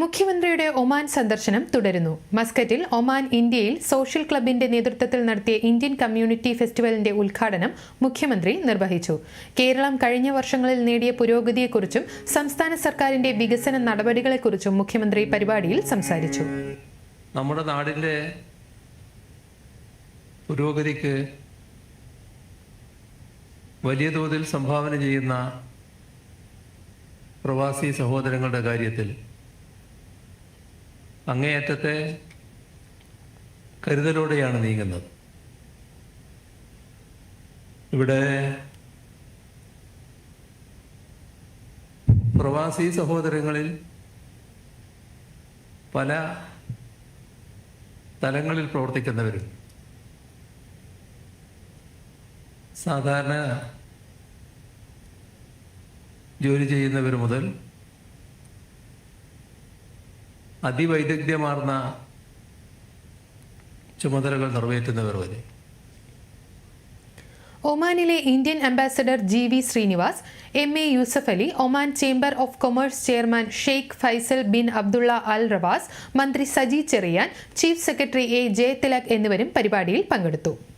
മുഖ്യമന്ത്രിയുടെ ഒമാൻ സന്ദർശനം തുടരുന്നു. മസ്കറ്റിൽ ഒമാൻ ഇന്ത്യയിൽ സോഷ്യൽ ക്ലബിന്റെ നേതൃത്വത്തിൽ നടത്തിയ ഇന്ത്യൻ കമ്മ്യൂണിറ്റി ഫെസ്റ്റിവലിന്റെ ഉദ്ഘാടനം മുഖ്യമന്ത്രി നിർവഹിച്ചു. കേരളം കഴിഞ്ഞ വർഷങ്ങളിൽ നേടിയ പുരോഗതിയെക്കുറിച്ചും സംസ്ഥാന സർക്കാരിന്റെ വികസന നടപടികളെക്കുറിച്ചും മുഖ്യമന്ത്രി പരിപാടിയിൽ സംസാരിച്ചു. നമ്മുടെ നാടിന്റെ പുരോഗതിക്ക് വലിയ തോതിൽ സംഭാവന ചെയ്യുന്ന പ്രവാസി സഹോദരങ്ങളുടെ കാര്യത്തിൽ അങ്ങേയറ്റത്തെ കരുതലോടെയാണ് നീങ്ങുന്നത്. ഇവിടെ പ്രവാസി സഹോദരങ്ങളിൽ പല തലങ്ങളിൽ പ്രവർത്തിക്കുന്നവരും സാധാരണ ജോലി ചെയ്യുന്നവർ മുതൽ അതിവൈദഗ്ധ്യമാർന്ന ചുമതലകൾ നിറവേറ്റുന്നവർ വരെ. ഒമാനിലെ Indian ambassador G V Srinivas M A Yusuff Ali Oman chamber of commerce chairman Sheikh Faisal bin Abdullah Al Rawas മന്ത്രി Saji Cherian chief secretary A Jayathilak എന്നിവരും പരിപാടിയിൽ പങ്കെടുത്തു.